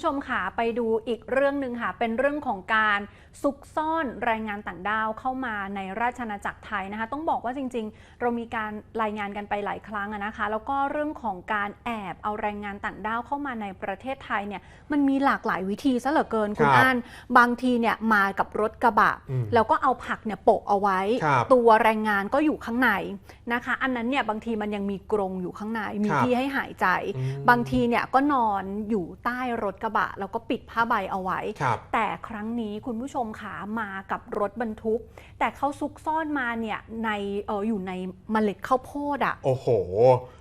ผู้ชมค่ะไปดูอีกเรื่องหนึ่งค่ะ เป็นเรื่องของการซุกซ่อนแรงงานต่างด้าวเข้ามาในราชอาณาจักรไทยนะคะ ต้องบอกว่าจริง ๆ เรามีการรายงานกันไปหลายครั้งอะนะคะ แล้วก็เรื่องของการแอบเอาแรงงานต่างด้าวเข้ามาในประเทศไทยเนี่ยมันมีหลากหลายวิธีซะเหลือเกินคุณครับอันบางทีเนี่ยมากับรถกระบะอืมแล้วก็เอาผักเนี่ยโปะเอาไว้ครับตัวแรงงานก็อยู่ข้างในนะคะ อันนั้นเนี่ยบางทีมันยังมีกรงอยู่ข้างในมีครับที่ให้หายใจอืมบางทีเนี่ยก็นอนอยู่ใต้รถกระบะ แล้วก็ปิดผ้าใบเอาไว้ครับแต่ครั้งนี้คุณผู้ชมขามากับรถบรรทุก แต่เขาซุกซ่อนมาเนี่ยในเอออยู่ในเมล็ดข้าวโพดอะ่ะโอ้โห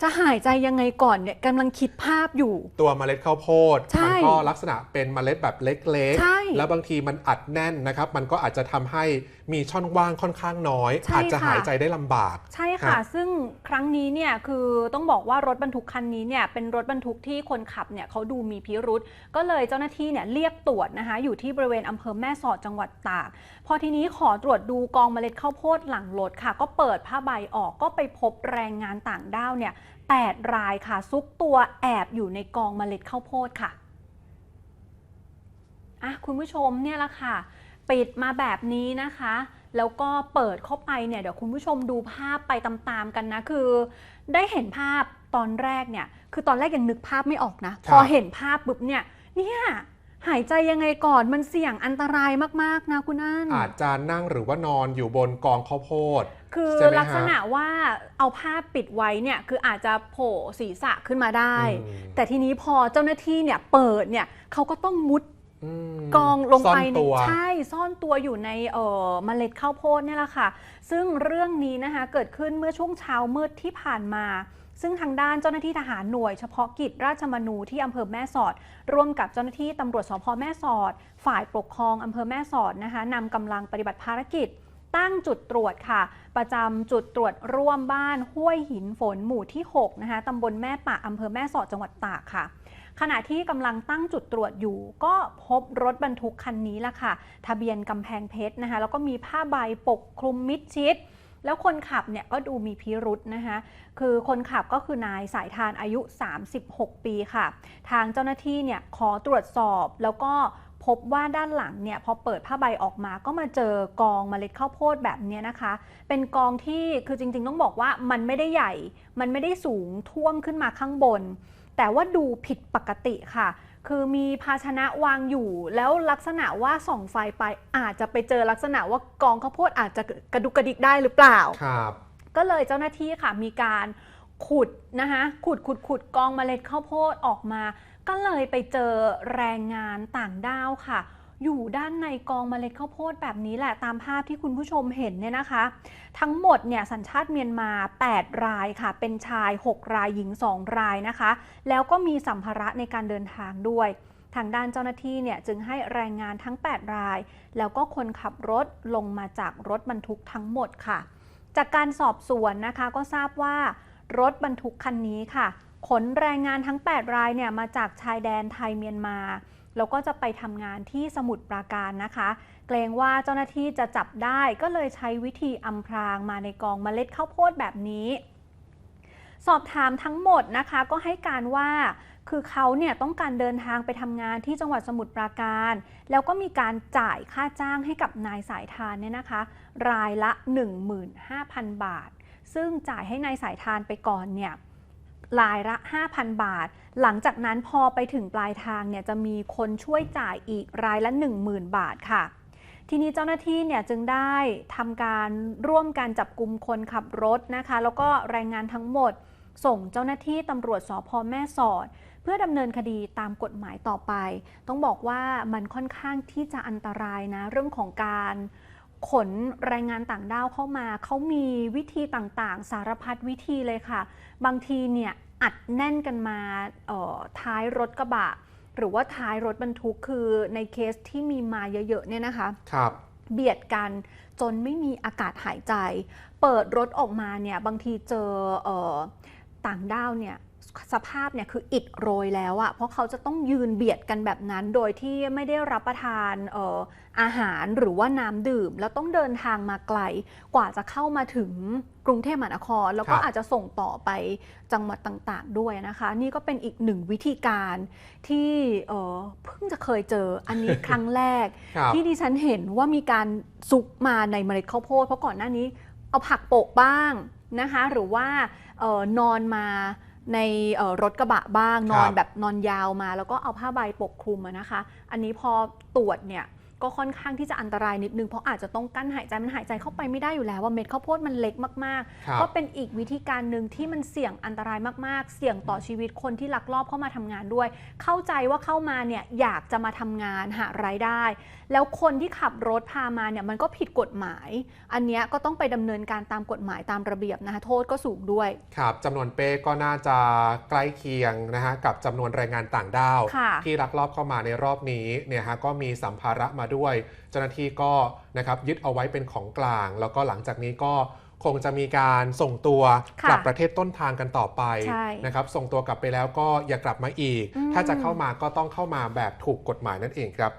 จะหายใจยังไงก่อนเนี่ยกำลังคิดภาพอยู่ ตัวเมล็ดข้าวโพดใช่มัก็ลักษณะเป็นเมล็ดแบบเล็กใช่ๆแล้วบางทีมันอัดแน่นนะครับ มันก็อาจจะทำให้มีช่องว่างค่อนข้างน้อยใช่อาจจะค่ะหายใจได้ลำบาก ใช่ค่ะฮะซึ่งครั้งนี้เนี่ยคือต้องบอกว่ารถบรรทุกคันนี้เนี่ยเป็นรถบรรทุกที่คนขับเนี่ยเขาดูมีพิรุษก็เลยเจ้าหน้าที่เนี่ยเรียกตรวจนะคะอยู่ที่บริเวณอำเภอแม่สอดจังหวัดตาก พอทีนี้ขอตรวจดูกองเมล็ดข้าวโพดหลังรถค่ะ ก็เปิดผ้าใบออกก็ไปพบแรงงานต่างด้าวเนี่ยแปดรายค่ะ ซุกตัวแอบอยู่ในกองเมล็ดข้าวโพดค่ะอะคุณผู้ชมเนี่ยละค่ะ ปิดมาแบบนี้นะคะ แล้วก็เปิดเข้าไปเนี่ยเดี๋ยวคุณผู้ชมดูภาพไปตามๆกันนะคือ ได้เห็นภาพตอนแรกเนี่ย คือตอนแรกยังนึกภาพไม่ออกนะครับพอเห็นภาพปุ๊บเนี่ย เนี่ยหายใจยังไงก่อนมันเสี่ยงอันตรายมากๆนะคุณอั้นอาจจะนั่งหรือว่านอนอยู่บนกองข้าวโพด คือใช่ไหมฮะลักษณะว่าเอาผ้าปิดไว้เนี่ยคืออาจจะโผล่ศีรษะขึ้นมาได้อืมแต่ทีนี้พอเจ้าหน้าที่เนี่ยเปิดเนี่ยเขาก็ต้องมุดอืมกองลงไปซ่อนในตัวใช่ซ่อนตัวอยู่ในเอ่อเมล็ดข้าวโพดเนี่ยแหละค่ะ ซึ่งเรื่องนี้นะคะเกิดขึ้นเมื่อช่วงเช้ามืดที่ผ่านมา ซึ่งทางด้านเจ้าหน้าที่ทหารหน่วยเฉพาะกิจราชมนูที่อำเภอแม่สอด ร่วมกับเจ้าหน้าที่ตำรวจสพแม่สอด ฝ่ายปกครองอำเภอแม่สอดนะคะนำกำลังปฏิบัติภารกิจ ตั้งจุดตรวจค่ะ ประจำจุดตรวจร่วมบ้านห้วยหินฝนหมู่ที่6นะคะตำบลแม่ปะอำเภอแม่สอดจังหวัดตากค่ะขณะที่กำลังตั้งจุดตรวจอยู่ ก็พบรถบรรทุกคันนี้ละค่ะ ทะเบียนกำแพงเพชรนะคะ แล้วก็มีผ้าใบปกคลุมมิดชิด แล้วคนขับเนี่ยก็ดูมีพิรุษนะคะคือคนขับก็คือนายสายทานอายุ 36 ปีค่ะ ทางเจ้าหน้าที่เนี่ยขอตรวจสอบแล้วก็พบว่าด้านหลังเนี่ยพอเปิดผ้าใบออกมาก็มาเจอกองเมล็ดข้าวโพดแบบนี้นะคะ เป็นกองที่คือจริงๆ ต้องบอกว่ามันไม่ได้ใหญ่ มันไม่ได้สูงท่วมขึ้นมาข้างบน แต่ว่าดูผิดปกติค่ะ คือมีภาชนะวางอยู่ แล้วลักษณะว่าส่องไฟไปอาจจะไปเจอลักษณะว่ากองข้าวโพดอาจจะกระดุกกระดิกได้หรือเปล่า ครับ ก็เลยเจ้าหน้าที่ค่ะมีการขุดนะคะขุดขุดขุดกองเมล็ดข้าวโพดออกมา ก็เลยไปเจอแรงงานต่างด้าวค่ะ อยู่ด้านในกองเมล็ดข้าวโพดแบบนี้แหละตามภาพที่คุณผู้ชมเห็นเนี่ยนะคะ ทั้งหมดเนี่ยสัญชาติเมียนมา 8 รายค่ะ เป็นชาย 6 รายหญิง 2 รายนะคะ แล้วก็มีสัมภาระในการเดินทางด้วยทางด้านเจ้าหน้าที่เนี่ยจึงให้แรงงานทั้ง 8 ราย แล้วก็คนขับรถลงมาจากรถบรรทุกทั้งหมดค่ะ จากการสอบสวนนะคะก็ทราบว่ารถบรรทุกคันนี้ค่ะ ขนแรงงานทั้ง 8 รายเนี่ยมาจากชายแดนไทยเมียนมา แล้วก็จะไปทำงานที่สมุทรปราการนะคะ เกรงว่าเจ้าหน้าที่จะจับได้ก็เลยใช้วิธีอำพรางมาในกองเมล็ดข้าวโพดแบบนี้ สอบถามทั้งหมดนะคะก็ให้การว่าคือเขาเนี่ยต้องการเดินทางไปทำงานที่จังหวัดสมุทรปราการ แล้วก็มีการจ่ายค่าจ้างให้กับนายสายทานเนี่ยนะคะ รายละ 15,000 บาท ซึ่งจ่ายให้นายสายทานไปก่อนเนี่ย รายละ 5,000 บาท หลังจากนั้นพอไปถึงปลายทางเนี่ยจะมีคนช่วยจ่ายอีกรายละ 10,000 บาทค่ะ ทีนี้เจ้าหน้าที่เนี่ยจึงได้ทำการร่วมการจับกลุ่มคนขับรถนะคะ แล้วก็แรงงานทั้งหมด ส่งเจ้าหน้าที่ตำรวจสพแม่สอด เพื่อดำเนินคดีตามกฎหมายต่อไป ต้องบอกว่ามันค่อนข้างที่จะอันตรายนะเรื่องของการ ขนแรงงานต่างด้าวเข้ามา เขามีวิธีต่างๆ สารพัดวิธีเลยค่ะ บางทีเนี่ยอัดแน่นกันมาเอ่อท้ายรถกระบะ หรือว่าท้ายรถบรรทุกคือในเคสที่มีมาเยอะๆเนี่ยนะคะครับเบียดกันจนไม่มีอากาศหายใจ เปิดรถออกมาเนี่ยบางทีเจอเออต่างด้าวเนี่ย สภาพเนี่ยคืออิดโรยแล้วอะเพราะเขาจะต้องยืนเบียดกันแบบนั้น โดยที่ไม่ได้รับประทานเอ่ออาหารหรือว่าน้ำดื่ม แล้วต้องเดินทางมาไกล กว่าจะเข้ามาถึงกรุงเทพมหานคร แล้วก็ครับอาจจะส่งต่อไปจังหวัดต่างๆด้วยนะคะ นี่ก็เป็นอีกหนึ่งวิธีการที่เอ่อเพิ่งจะเคยเจออันนี้ครั้งแรกครับที่ดิฉันเห็นว่ามีการซุกมาในเมล็ดข้าวโพดเพราะก่อนหน้านี้ เอาผักโปะบ้างนะคะ หรือว่าเออนอนมา ในเอ่อรถกระบะบ้างคนรับอนแบบนอนยาวมา แล้วก็เอาผ้าใบปกคลุมอะนะคะ อันนี้พอตรวจเนี่ย ก็ค่อนข้างที่จะอันตรายนิดนึง เพราะอาจจะต้องกั้นหายใจมันหายใจเข้าไปไม่ได้อยู่แล้วว่าเม็ดข้าวโพดมันเล็กมากๆครับก็เป็นอีกวิธีการหนึ่งที่มันเสี่ยงอันตรายมากๆ เสี่ยงต่อชีวิตคนที่ลักลอบเข้ามาทำงานด้วย เข้าใจว่าเข้ามาเนี่ยอยากจะมาทำงานหารายได้ แล้วคนที่ขับรถพามาเนี่ยมันก็ผิดกฎหมาย อันเนี้ยก็ต้องไปดำเนินการตามกฎหมายตามระเบียบนะคะโทษก็สูงด้วยครับจำนวนเป้ก็น่าจะใกล้เคียงนะฮะกับจำนวนแรงงานต่างด้าวค่ะที่ลักลอบเข้ามาในรอบนี้เนี่ยฮะก็มีสัมภาระมาด้วย เจ้าหน้าที่ก็นะครับยึดเอาไว้เป็นของกลาง แล้วก็หลังจากนี้ก็คงจะมีการส่งตัวค่ะกลับประเทศต้นทางกันต่อไปใช่นะครับ ส่งตัวกลับไปแล้วก็อย่ากลับมาอีกอืมถ้าจะเข้ามาก็ต้องเข้ามาแบบถูกกฎหมายนั่นเองครับ